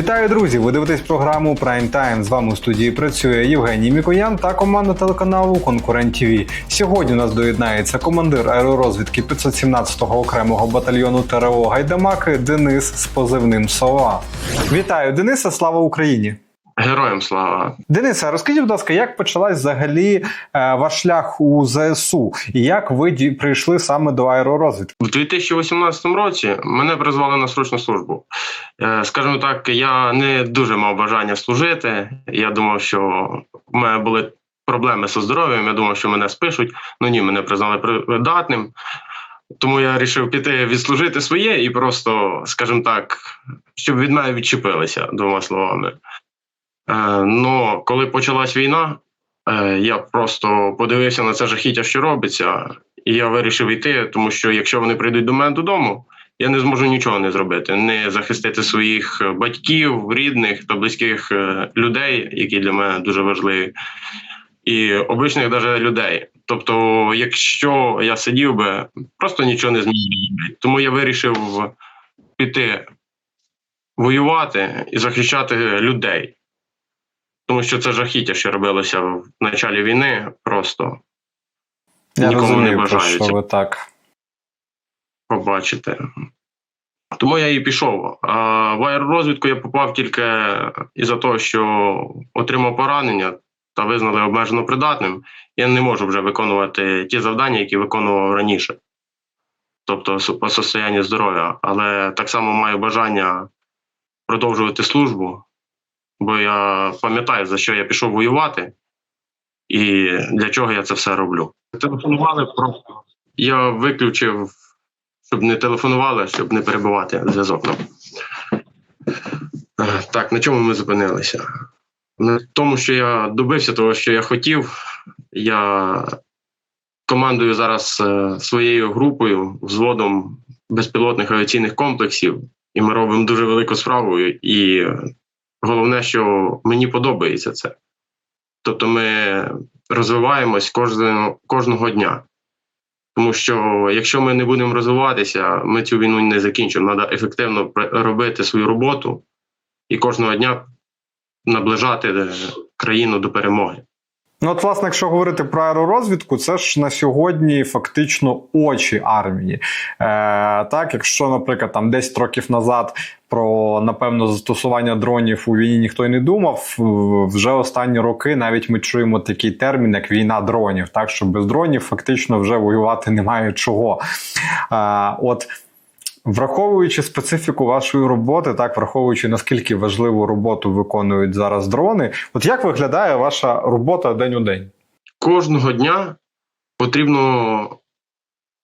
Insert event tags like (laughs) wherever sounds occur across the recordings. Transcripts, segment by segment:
Вітаю, друзі! Ви дивитесь програму Prime Time. З вами у студії працює Євгеній Мікоян та команда телеканалу Конкурент ТВ. Сьогодні у нас доєднається командир аеророзвідки 517-го окремого батальйону ТРО Гайдамаки Денис з позивним Сова. Вітаю, Дениса! Слава Україні! Героям слава. Дениса, розкажіть, будь ласка, як почалась взагалі е, ваш шлях у ЗСУ і як ви ді- прийшли саме до аеророзвідки? В 2018 році мене призвали на срочну службу. Е, Скажімо так, я не дуже мав бажання служити. Я думав, що в мене були проблеми зі здоров'ям. Я думав, що мене спишуть. Ну ні, мене признали придатним. Тому я вирішив піти відслужити своє і просто, скажімо так, щоб від мене відчепилися, двома словами. Е, Ну, коли почалась війна, е, я просто подивився на це жахіття, що робиться, і я вирішив йти, тому що якщо вони прийдуть до мене додому, я не зможу нічого не зробити, не захистити своїх батьків, рідних та близьких е, людей, які для мене дуже важливі, і обичних навіть людей. Тобто, якщо я сидів би, просто нічого не змінив. Тому я вирішив піти воювати і захищати людей. Тому що це жахіття, що робилося в началі війни, просто Я Нікому не розумію, про бажається. що ви так. побачити. Тому я і пішов. А в аеророзвідку я попав тільки із-за того, що отримав поранення та визнали обмежено придатним. Я не можу вже виконувати ті завдання, які виконував раніше. Тобто по состоянню здоров'я. Але так само маю бажання продовжувати службу, бо я пам'ятаю, за що я пішов воювати і для чого я це все роблю. Телефонували просто. Я виключив щоб не телефонували, щоб не перебивати зв'язок. Е, Так, на чому ми зупинилися? На тому, що я добився того, що я хотів. Я командую зараз е, своєю групою, взводом безпілотних авіаційних комплексів, і ми робимо дуже велику справу. І головне, що мені подобається це. Тобто ми розвиваємось кожного, кожного дня. Тому що якщо ми не будемо розвиватися, ми цю війну не закінчимо. Треба ефективно робити свою роботу і кожного дня наближати е, країну до перемоги. Ну, от, власне, якщо говорити про аеророзвідку, це ж на сьогодні фактично очі армії. Е, так, якщо, наприклад, там 10 років назад про напевно застосування дронів у війні ніхто й не думав. Вже останні роки навіть ми чуємо такий термін, як війна дронів. Так що без дронів фактично вже воювати немає чого. Е, от Враховуючи специфіку вашої роботи, так враховуючи наскільки важливу роботу виконують зараз дрони, от як виглядає ваша робота день у день? Кожного дня потрібно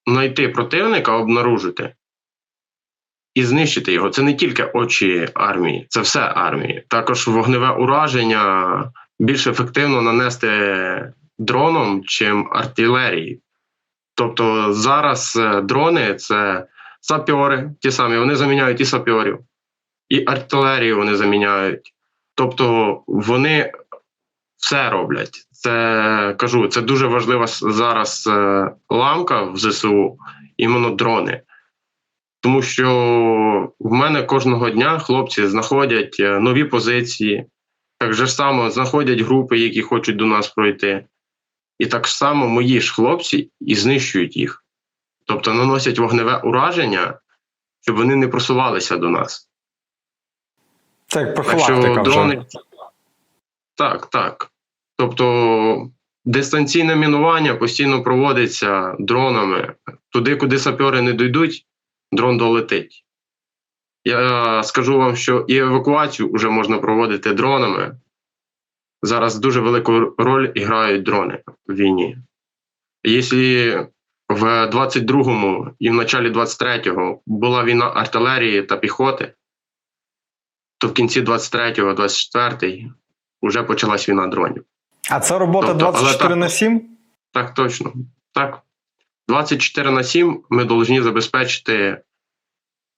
знайти противника, обнаружити і знищити його. Це не тільки очі армії, це все армії. Також вогневе ураження більш ефективно нанести дроном, чим артилерії. Тобто зараз е, дрони це сапьори, ті самі, вони заміняють і сапьорів, і артилерію вони заміняють. Тобто вони все роблять. Це кажу, це дуже важлива зараз е, ламка в ЗСУ, іменно дрони. Тому що в мене кожного дня хлопці знаходять е, нові позиції, так же само знаходять групи, які хочуть до нас пройти. І так само мої ж хлопці і знищують їх. Тобто наносять вогневе ураження, щоб вони не просувалися до нас. Так профілактика що вже. Так, так. Тобто дистанційне мінування постійно проводиться дронами. Туди, куди сапьори не дійдуть, дрон долетить. Я скажу вам, що і евакуацію вже можна проводити дронами. Зараз дуже велику роль грають дрони в війні. Якщо в 22-му і в началі 23-го була війна артилерії та піхоти, то в кінці 23-го, 24-й вже почалась війна дронів. А це робота Тобто, 24 так. на 7? Так точно. Так. 24 на 7 ми повинні забезпечити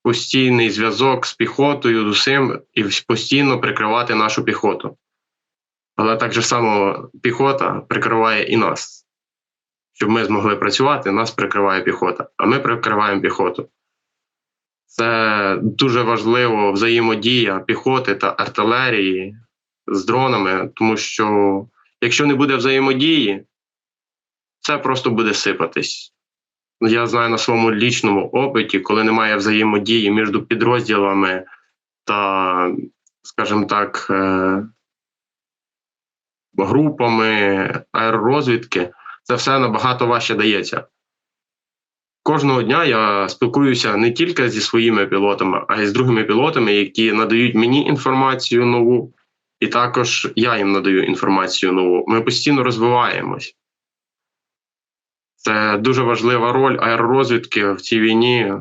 постійний зв'язок з піхотою, з усім, і постійно прикривати нашу піхоту. Але так же само піхота прикриває і нас. Щоб ми змогли працювати, нас прикриває піхота, а ми прикриваємо піхоту. Це дуже важливо взаємодія піхоти та артилерії з дронами, тому що якщо не буде взаємодії, це просто буде сипатись. Я знаю на своєму лічному опиті, коли немає взаємодії між підрозділами та, скажімо так, е, групами аеророзвідки, це все набагато важче дається. Кожного дня я спілкуюся не тільки зі своїми пілотами, а й з другими пілотами, які надають мені інформацію нову, і також я їм надаю інформацію нову. Ми постійно розвиваємось. Це дуже важлива роль аеророзвідки в цій війні,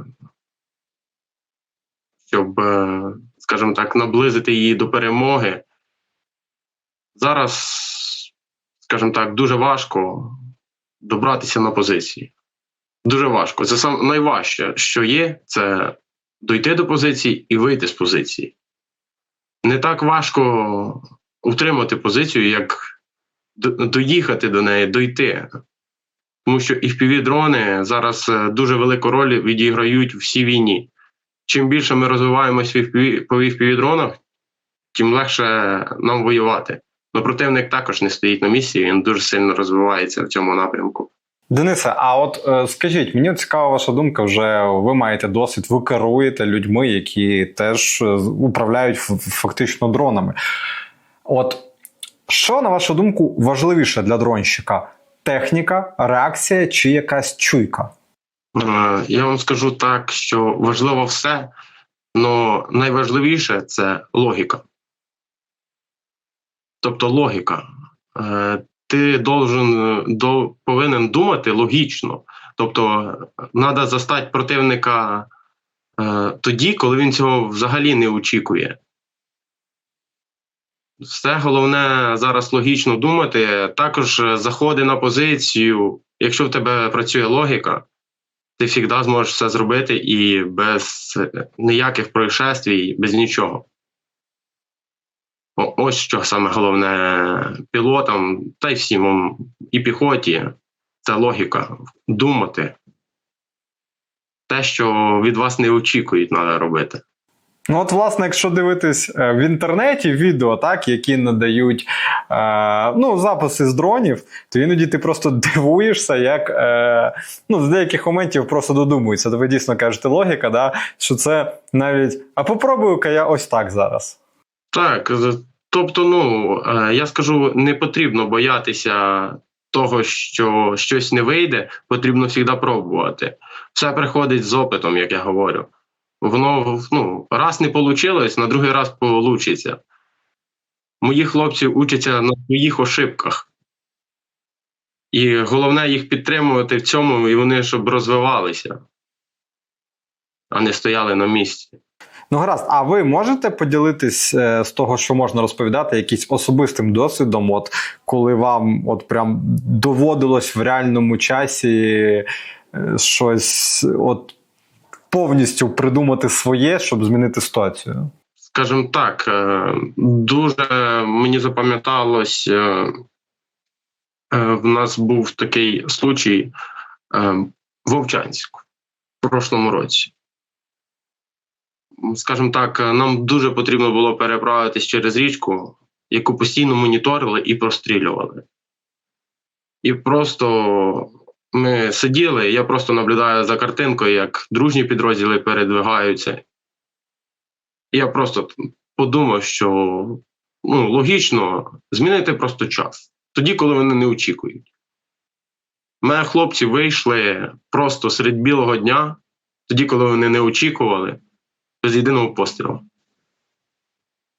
щоб, е, скажімо так, наблизити її до перемоги. Зараз, скажімо так, дуже важко добратися на позиції. Дуже важко. Це найважче, що є, це дойти до позиції і вийти з позиції. Не так важко утримати позицію, як доїхати до неї, дойти. Тому що і дрони зараз е, дуже велику роль відіграють в всій війні. Чим більше ми розвиваємося по FPV-дронах, тим легше нам воювати. Но противник також не стоїть на місці, він дуже сильно розвивається в цьому напрямку. Денисе, а от е, скажіть, мені цікава ваша думка. Вже ви маєте досвід, ви керуєте людьми, які теж е, управляють фактично дронами. От що, на вашу думку, важливіше для дронщика? Техніка, реакція чи якась чуйка? Е, Я вам скажу так, що важливо все, але найважливіше це логіка. Тобто логіка. Е, Ти должен, до, повинен думати логічно. Тобто, треба застати противника е, тоді, коли він цього взагалі не очікує. Все головне зараз логічно думати. Також е, заходи на позицію. Якщо в тебе працює логіка, ти завжди зможеш все зробити і без е, ніяких происшествій, без нічого. Ось що саме головне пілотам, та й всім і піхоті це логіка. Думати. Те, що від вас не очікують, треба робити. Ну, от, власне, якщо дивитись е, в інтернеті відео, так, які надають е, ну, записи з дронів, то іноді ти просто (laughs) дивуєшся, як е, ну, з деяких моментів просто додумуються. То ви дійсно кажете логіка, да, що це навіть. А попробую-ка я ось так зараз. Так, тобто, ну е, я скажу, не потрібно боятися того, що щось не вийде, потрібно завжди пробувати. Все приходить з опитом, як я говорю. Воно ну, раз не вийшло, на другий раз вийде. Мої хлопці учаться на своїх ошибках. І головне їх підтримувати в цьому, і вони щоб розвивалися, а не стояли на місці. Ну, гаразд, а ви можете поділитись е, з того, що можна розповідати, якийсь особистим досвідом, от коли вам от прям доводилось в реальному часі е, щось от повністю придумати своє, щоб змінити ситуацію? скажімо так, е, дуже мені запам'яталось. е, е, В нас був такий случай в Вовчанську в прошлому році. Скажімо так, е, нам дуже потрібно було переправитись через річку, яку постійно моніторили і прострілювали. І просто ми сиділи, я просто наблюдаю за картинкою, як дружні підрозділи передвигаються. Я просто подумав, що ну, логічно змінити просто час. Тоді, коли вони не очікують. Мене хлопці вийшли просто серед білого дня, тоді, коли вони не очікували, без єдиного пострілу.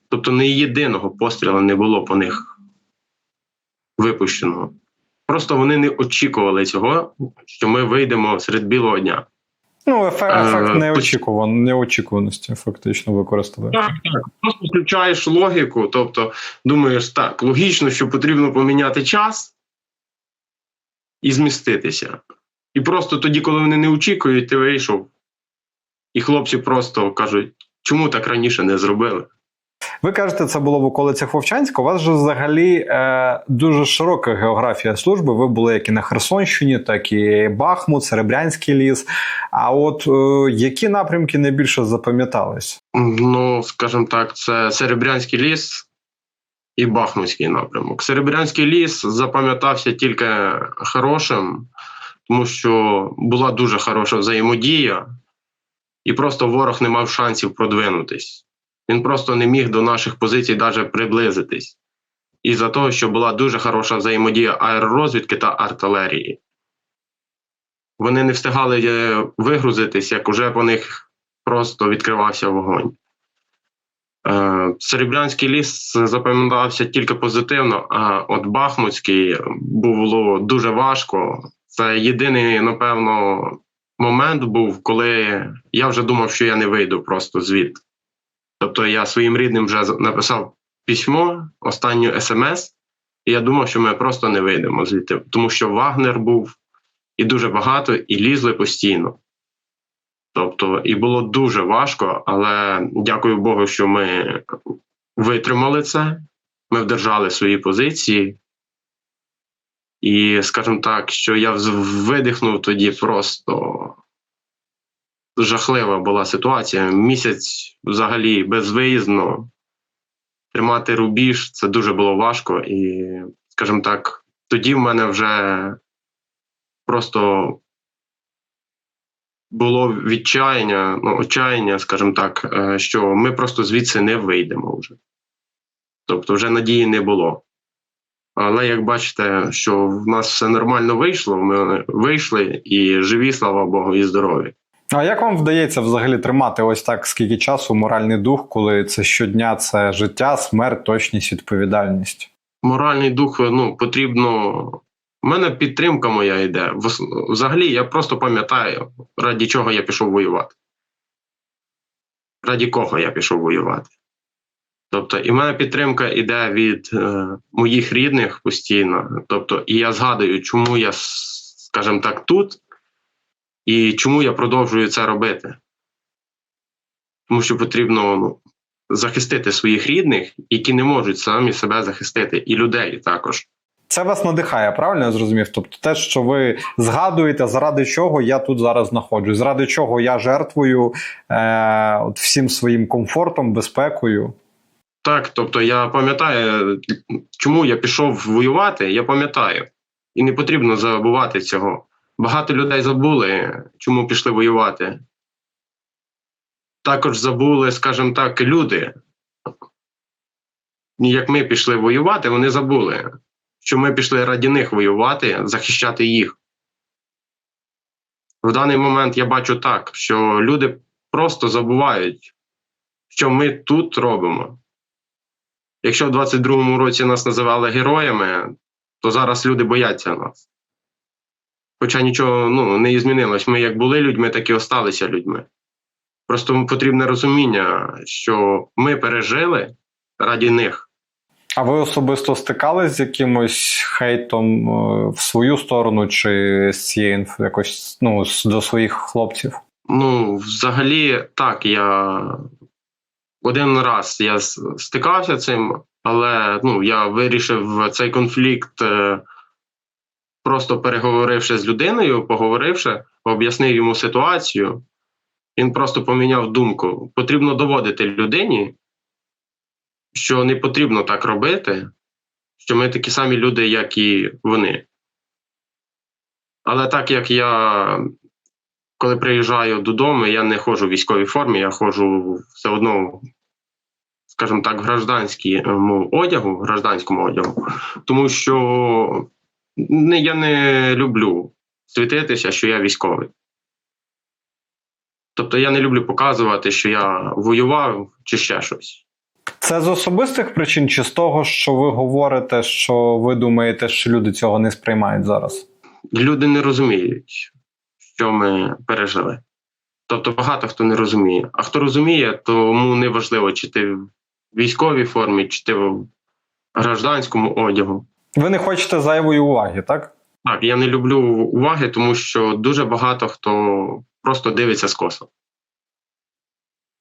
Тобто не єдиного пострілу не було по них випущеного. Просто вони не очікували цього, що ми вийдемо серед білого дня. Ну, ефект, Е, ефект неочікуван, неочікуваності фактично використали. Так, так. Просто включаєш логіку, тобто думаєш, так, логічно, що потрібно поміняти час і зміститися. І просто тоді, коли вони не очікують, ти вийшов, і хлопці просто кажуть, чому так раніше не зробили? Ви кажете, це було в околицях Вовчанська. У вас же взагалі е, дуже широка географія служби. Ви були як і на Херсонщині, так і Бахмут, Серебрянський ліс. А от е, які напрямки найбільше запам'ятались? Ну, скажімо так, це Серебрянський ліс і Бахмутський напрямок. Серебрянський ліс запам'ятався тільки хорошим, тому що була дуже хороша взаємодія, і просто ворог не мав шансів продвинутись. Він просто не міг до наших позицій навіть приблизитись. І за того, що була дуже хороша взаємодія аеророзвідки та артилерії. Вони не встигали е, вигрузитись, як уже по них просто відкривався вогонь. Е, Серебрянський ліс запам'ятався тільки позитивно, а от Бахмутський було дуже важко. Це єдиний, напевно, момент був, коли я вже думав, що я не вийду просто звідти. Тобто я своїм рідним вже написав письмо, останню смс, і я думав, що ми просто не вийдемо звідти, тому що Вагнер був і дуже багато, і лізли постійно. Тобто, і було дуже важко, але дякую Богу, що ми витримали це, ми вдержали свої позиції. І, скажімо так, що я видихнув тоді просто жахлива була ситуація. Місяць взагалі безвиїзно тримати рубіж це дуже було важко. І, скажімо так, тоді в мене вже просто було відчаяння, ну, отчаяння, скажімо так, е, що ми просто звідси не вийдемо вже. Тобто, вже надії не було. Але як бачите, що в нас все нормально вийшло, ми вийшли і живі, слава Богу, і здорові. А як вам вдається взагалі тримати ось так скільки часу моральний дух, коли це щодня це життя, смерть, точність, відповідальність? Моральний дух ну, потрібно. У мене підтримка моя йде. Взагалі, я просто пам'ятаю, раді чого я пішов воювати. Раді кого я пішов воювати. Тобто, і в мене підтримка йде від е, моїх рідних постійно. Тобто, і я згадую, чому я, скажімо так, тут, і чому я продовжую це робити. Тому що потрібно ну, захистити своїх рідних, які не можуть самі себе захистити, і людей також. Це вас надихає, правильно я зрозумів? Тобто те, що ви згадуєте, заради чого я тут зараз знаходжусь, заради чого я жертвую е, от всім своїм комфортом, безпекою. Так, тобто я пам'ятаю, чому я пішов воювати, я пам'ятаю. І не потрібно забувати цього. Багато людей забули, чому пішли воювати. Також забули, скажімо так, люди. Як ми пішли воювати, вони забули, що ми пішли раді них воювати, захищати їх. В даний момент я бачу так, що люди просто забувають, що ми тут робимо. Якщо в 22-му році нас називали героями, то зараз люди бояться нас. Хоча нічого ну, не змінилось. Ми як були людьми, так і осталися людьми. Просто потрібне розуміння, що ми пережили раді них. А ви особисто стикались з якимось хейтом е, в свою сторону, чи з інф- якось ну, до своїх хлопців? Ну, взагалі, так, я один раз я стикався цим, але ну, я вирішив цей конфлікт, е, просто переговоривши з людиною, поговоривши, об'яснив йому ситуацію. Він просто поміняв думку. Потрібно доводити людині, що не потрібно так робити, що ми такі самі люди, як і вони. Але так як я коли приїжджаю додому, я не ходжу в військовій формі, я ходжу все одно, скажімо так, в гражданському одягу, гражданському одягу, тому що не, я не люблю світитися, що я військовий. Тобто я не люблю показувати, що я воював чи ще щось. Це з особистих причин, чи з того, що ви говорите, що ви думаєте, що люди цього не сприймають зараз? Люди не розуміють, що ми пережили. Тобто багато хто не розуміє. А хто розуміє, тому не важливо, чи ти в військовій формі, чи ти в гражданському одягу. Ви не хочете зайвої уваги, так? Так, я не люблю уваги, тому що дуже багато хто просто дивиться скоса.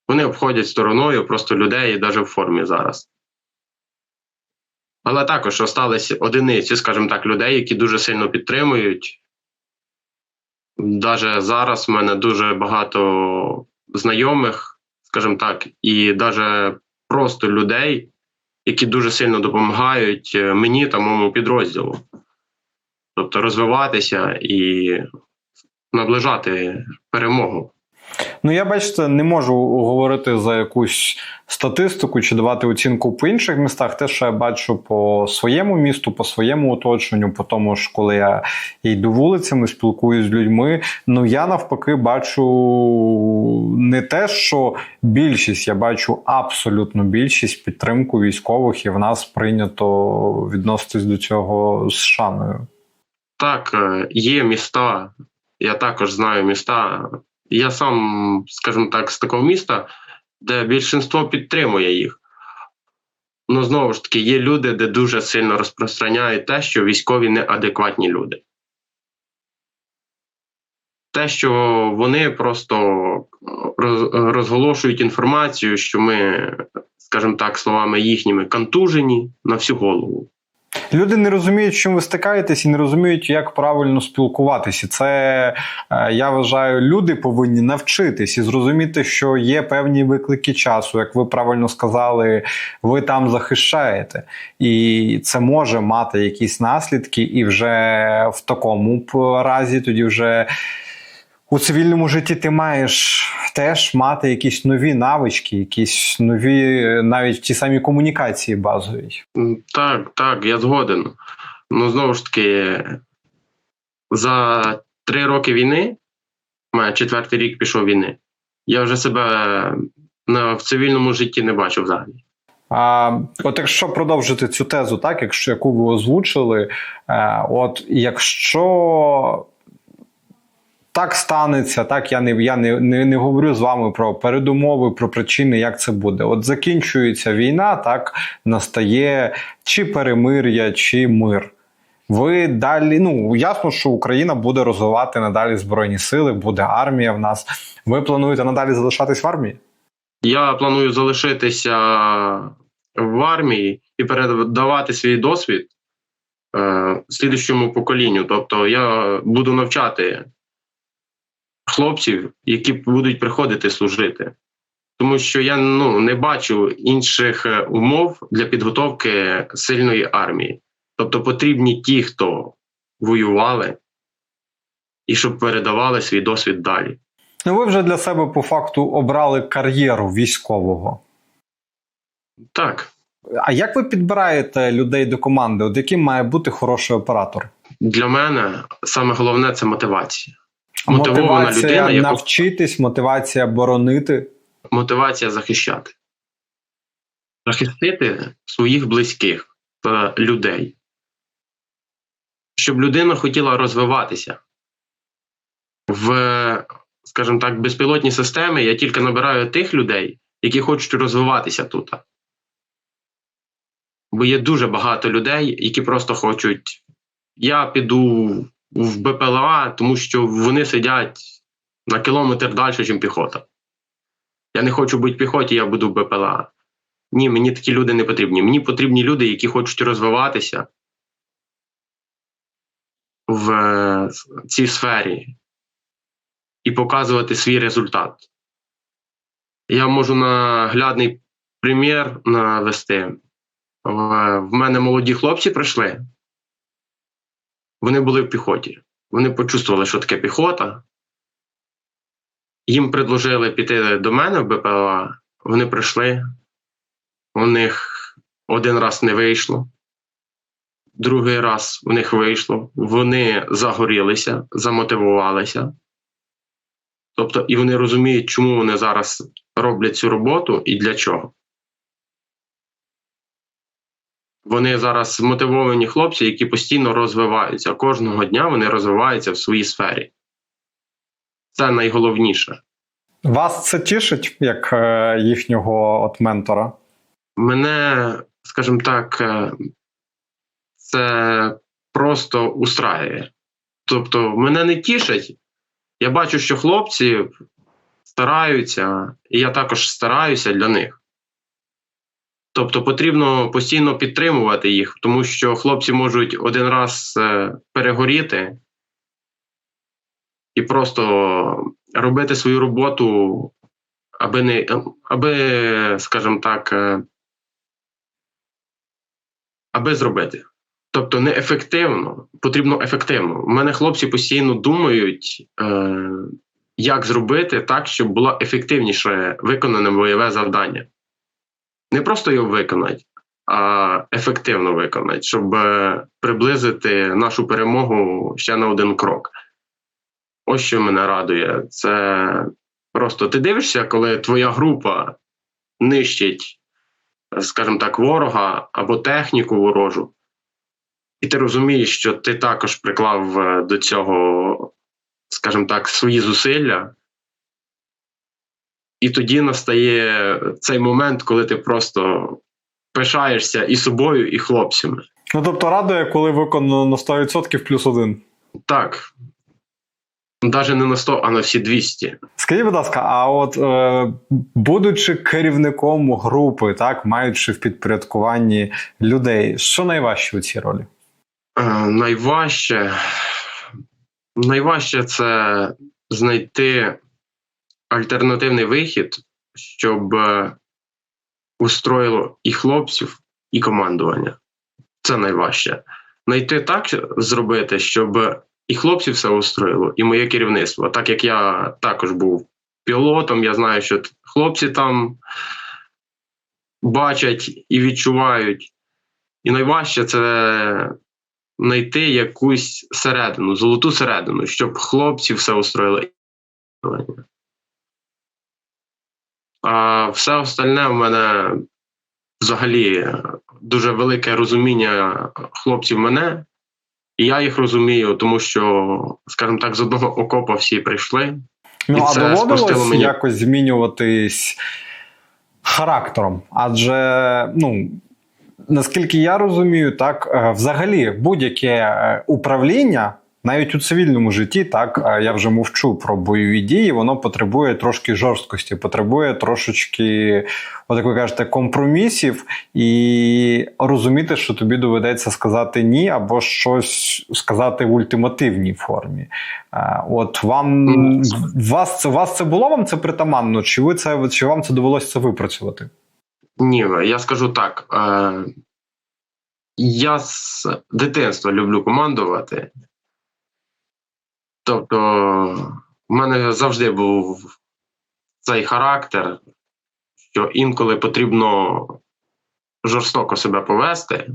Вони обходять стороною просто людей, навіть в формі зараз. Але також остались одиниці, скажімо так, людей, які дуже сильно підтримують. Даже зараз в мене дуже багато знайомих, скажімо так, і даже просто людей, які дуже сильно допомагають е, мені та моєму підрозділу. Тобто розвиватися і наближати перемогу. Ну, я бачите, не можу говорити за якусь статистику чи давати оцінку по інших містах. Те, що я бачу по своєму місту, по своєму оточенню, по тому ж, коли я йду вулицями, спілкуюсь з людьми. Ну я навпаки бачу не те, що більшість, я бачу абсолютну більшість підтримку військових, і в нас прийнято відноситись до цього з шаною. Так, е, є міста, я також знаю міста. Я сам, скажімо так, з такого міста, де більшинство підтримує їх. Ну, знову ж таки, є люди, де дуже сильно розпространяють те, що військові неадекватні люди. Те, що вони просто розголошують інформацію, що ми, скажімо так, словами їхніми, контужені на всю голову. Люди не розуміють, з чим ви стикаєтесь, і не розуміють, як правильно спілкуватися. Це е, я вважаю, люди повинні навчитись і зрозуміти, що є певні виклики часу. Як ви правильно сказали, ви там захищаєте, і це може мати якісь наслідки, і вже в такому разі тоді вже. У цивільному житті ти маєш теж мати якісь нові навички, якісь нові, навіть ті самі комунікації базові. Так, так, я згоден. Ну, знову ж таки, за три роки війни, має четвертий рік пішов війни, я вже себе в цивільному житті не бачив взагалі. А, от якщо продовжити цю тезу, так, якщо яку ви озвучили, е, от якщо так станеться, так я не я не, не, не говорю з вами про передумови, про причини, як це буде. От закінчується війна, так настає чи перемир'я, чи мир. Ви далі, ну ясно, що Україна буде розвивати надалі збройні сили, буде армія в нас. Ви плануєте надалі залишатись в армії? Я планую залишитися в армії і передавати свій досвід е, слідущому поколінню. Тобто я буду навчати хлопців, які будуть приходити служити. Тому що я ну, не бачу інших е, умов для підготовки сильної армії. Тобто потрібні ті, хто воювали, і щоб передавали свій досвід далі. Ну, ви вже для себе по факту обрали кар'єру військового. Так, А як ви підбираєте людей до команди? От яким має бути хороший оператор? для мене саме головне це мотивація. Мотивована Мотивація людина, яку- навчитись, мотивація боронити. мотивація захищати, захистити своїх близьких та людей, щоб людина хотіла розвиватися. В, скажімо так, безпілотні системи я тільки набираю тих людей, які хочуть розвиватися тут. Бо є дуже багато людей, які просто хочуть. Я піду в БПЛА, тому що вони сидять на кілометр далі, ніж піхота. Я не хочу бути в піхоті, я буду в БПЛА. Ні, мені такі люди не потрібні. Мені потрібні люди, які хочуть розвиватися в е, цій сфері і показувати свій результат. Я можу наглядний примір навести. В мене молоді хлопці прийшли. Вони були в піхоті. Вони почувствували, що таке піхота. Їм предложили піти до мене в БПЛА. Вони прийшли. У них один раз не вийшло, другий раз у них вийшло. Вони загорілися, замотивувалися. Тобто, і вони розуміють, чому вони зараз роблять цю роботу і для чого. Вони зараз мотивовані хлопці, які постійно розвиваються. Кожного дня вони розвиваються в своїй сфері. Це найголовніше. Вас це тішить як е, їхнього от ментора? Мене, скажімо так, е, це просто устраює. Тобто, мене не тішить. Я бачу, що хлопці стараються, і я також стараюся для них. Тобто потрібно постійно підтримувати їх, тому що хлопці можуть один раз е, перегоріти і просто робити свою роботу, аби не аби, скажімо так, е, аби зробити. Тобто неефективно, потрібно ефективно. У мене хлопці постійно думають, е, як зробити так, щоб було ефективніше виконане бойове завдання. Не просто його виконати, а ефективно виконати, щоб е, приблизити нашу перемогу ще на один крок. Ось що мене радує. Це просто ти дивишся, коли твоя група нищить, скажімо так, ворога або техніку ворожу. І ти розумієш, що ти також приклав е, до цього, скажімо так, свої зусилля. І тоді настає цей момент, коли ти просто пишаєшся і собою, і хлопцями. Ну тобто радує, коли виконано на 100% плюс один. Так. Навіть не на 100, а на всі 200. Скажіть, будь ласка, а от е, будучи керівником групи, так, маючи в підпорядкуванні людей, що найважче у цій ролі? Е, найважче, найважче це знайти альтернативний вихід, щоб е, устроїло і хлопців, і командування. Це найважче. Найти так зробити, щоб і хлопців все устроїло, і моє керівництво. Так як я також був пілотом, я знаю, що хлопці там бачать і відчувають. І найважче це знайти якусь середину, золоту середину, щоб хлопці все устроїли. А все остальне в мене взагалі дуже велике розуміння хлопців мене, і я їх розумію, тому що, скажімо так, з одного окопа всі прийшли. Ну, І а це доводилось мені. якось змінюватись характером? Адже, ну. Наскільки я розумію, так е, взагалі будь-яке е, управління, навіть у цивільному житті, так я вже мовчу про бойові дії, воно потребує трошки жорсткості, потребує трошечки, от як ви кажете, компромісів і розуміти, що тобі доведеться сказати ні, або щось сказати в ультимативній формі. От вам вас це вас це було вам це притаманно? Чи ви це чи вам це довелося це випрацювати? Ні, я скажу так. Е, я з дитинства люблю командувати. Тобто, в мене завжди був цей характер, що інколи потрібно жорстоко себе повести,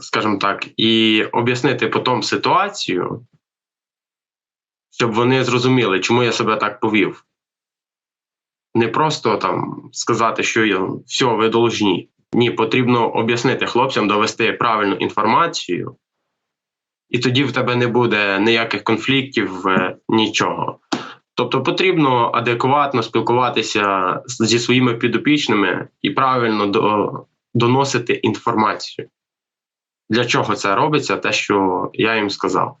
скажімо так, і об'яснити потім ситуацію, щоб вони зрозуміли, чому я себе так повів не просто там сказати, що все, ви должні. Ні, потрібно об'яснити хлопцям, довести правильну інформацію, і тоді в тебе не буде ніяких конфліктів, е, нічого. Тобто потрібно адекватно спілкуватися зі своїми підопічними і правильно до, доносити інформацію. Для чого це робиться, те, що я їм сказав.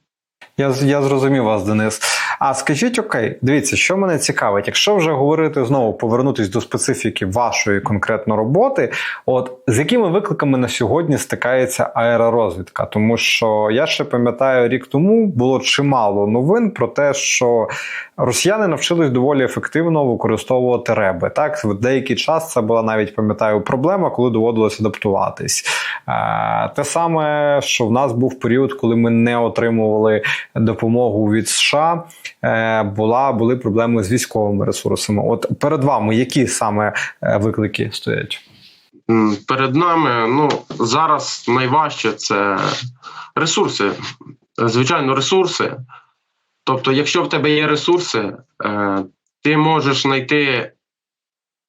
Я, я зрозумів вас, Денис. А скажіть, окей, дивіться, що мене цікавить, якщо вже говорити знову повернутись до специфіки вашої конкретно роботи, от з якими викликами на сьогодні стикається аеророзвідка? Тому що я ще пам'ятаю, рік тому було чимало новин про те, що росіяни навчились доволі ефективно використовувати реби. Так, в деякий час це була навіть пам'ятаю проблема, коли доводилось адаптуватись. Е, Те саме, що в нас був період, коли ми не отримували допомогу від США, була були проблеми з військовими ресурсами. От перед вами які саме е, виклики стоять? Перед нами ну зараз найважче це ресурси. Звичайно, ресурси. Тобто, якщо в тебе є ресурси, е, ти можеш знайти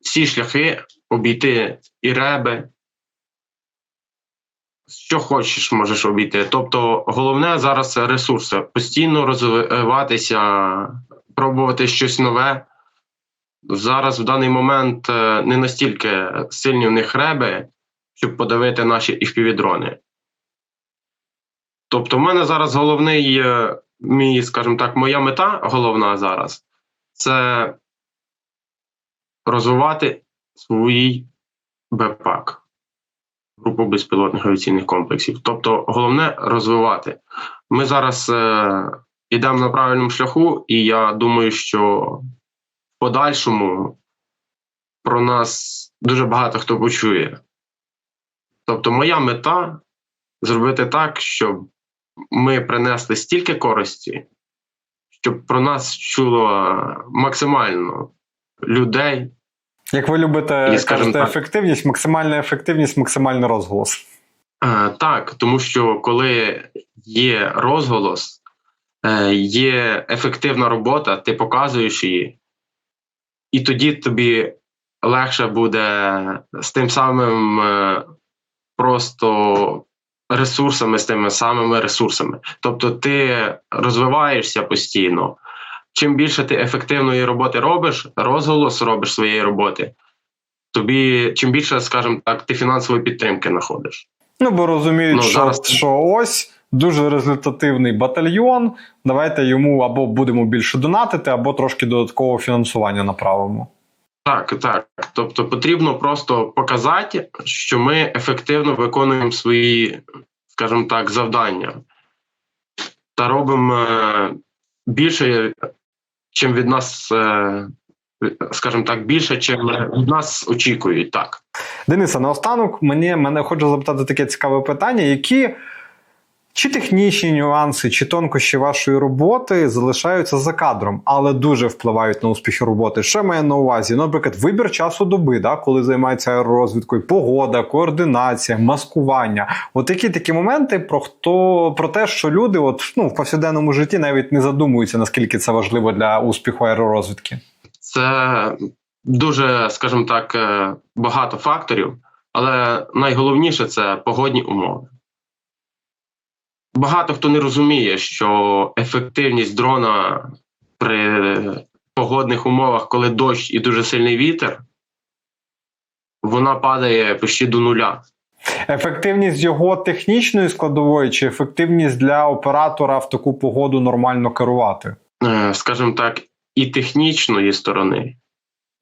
всі шляхи, обійти і реби. Що хочеш, можеш обійти. Тобто, головне зараз ресурси. Постійно розвиватися, пробувати щось нове. Зараз в даний момент е, не настільки сильні в них реби, щоб подавити наші FPV-дрони. Тобто, в мене зараз головний е, мій, скажімо так, моя мета головна зараз це розвивати свій БПАК, групу безпілотних авіаційних комплексів. Тобто, головне розвивати. Ми зараз е, йдемо на правильному шляху, і я думаю, що в подальшому про нас дуже багато хто почує. Тобто, моя мета зробити так, щоб ми принесли стільки користі, щоб про нас чуло максимально людей. Як ви любите І, скажімо кажете, ефективність, максимальна ефективність, максимальний розголос. Так, тому що коли є розголос, е, є ефективна робота, ти показуєш її, і тоді тобі легше буде з тим самим е, просто ресурсами, з тими самими ресурсами. Тобто ти розвиваєшся постійно. Чим більше ти ефективної роботи робиш, розголос робиш своєї роботи, тобі чим більше, скажімо так, ти фінансової підтримки знаходиш. Ну, бо розуміють, Ну, що, зараз- що ось дуже результативний батальйон. Давайте йому або будемо більше донатити, або трошки додаткового фінансування направимо. Так, так. Тобто потрібно просто показати, що ми ефективно виконуємо свої, скажімо так, завдання та робимо е, більше, чим від нас, е, скажімо так, більше, чим від нас очікують. Так. Дениса, наостанок мені мене хочу запитати таке цікаве питання, які чи технічні нюанси, чи тонкощі вашої роботи залишаються за кадром, але дуже впливають на успіхи роботи. Що я маю на увазі? Ну, наприклад, вибір часу доби, да, коли займається аеророзвідкою, погода, координація, маскування. От які такі моменти про хто про те, що люди, от ну в повсякденному житті навіть не задумуються, наскільки це важливо для успіху аеророзвідки. Це дуже, скажімо так, е, багато факторів, але найголовніше це погодні умови. Багато хто не розуміє, що ефективність дрона при погодних умовах, коли дощ і дуже сильний вітер, вона падає почти до нуля. Ефективність його технічної складової, чи ефективність для оператора в таку погоду нормально керувати? Е, скажімо так, і технічної сторони,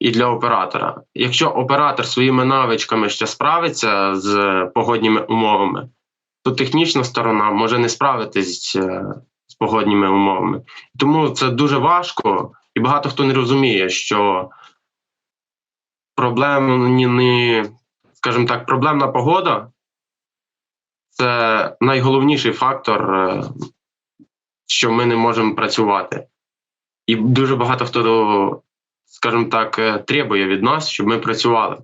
і для оператора. Якщо оператор своїми навичками ще справиться з погодніми умовами, то технічна сторона може не справитись е, з погодніми умовами. Тому це дуже важко, і багато хто не розуміє, що проблемні, скажімо так, проблемна погода це найголовніший фактор, е, що ми не можемо працювати. І дуже багато хто, скажімо так, е, требує від нас, щоб ми працювали.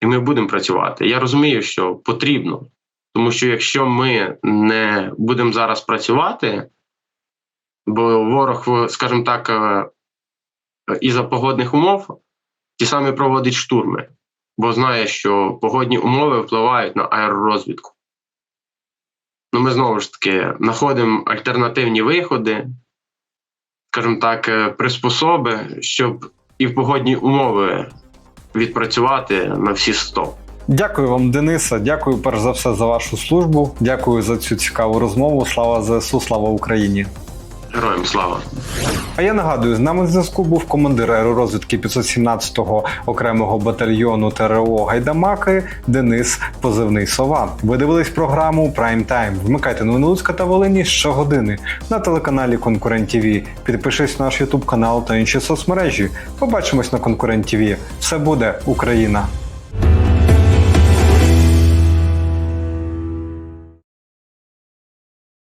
І ми будемо працювати. Я розумію, що потрібно. Тому що якщо ми не будемо зараз працювати, бо ворог, скажімо так, е, із-за погодних умов ті самі проводить штурми, бо знає, що погодні умови впливають на аеророзвідку. Ну, ми знову ж таки знаходимо альтернативні виходи, скажімо так, е, приспособи, щоб і в погодні умови відпрацювати на всі 100. Дякую вам, Дениса. Дякую перш за все за вашу службу. Дякую за цю цікаву розмову. Слава ЗСУ, слава Україні. Героям слава! А я нагадую, з нами в зв'язку був командир аеророзвідки 517-го окремого батальйону ТРО Гайдамаки Денис Позивний Сова. Ви дивились програму Прайм Тайм. Вмикайте новини Луцька та Волині щогодини на телеканалі Конкурент ТВ. Підпишись на наш Ютуб канал та інші соцмережі. Побачимось на Конкурент ТВ. Все буде Україна!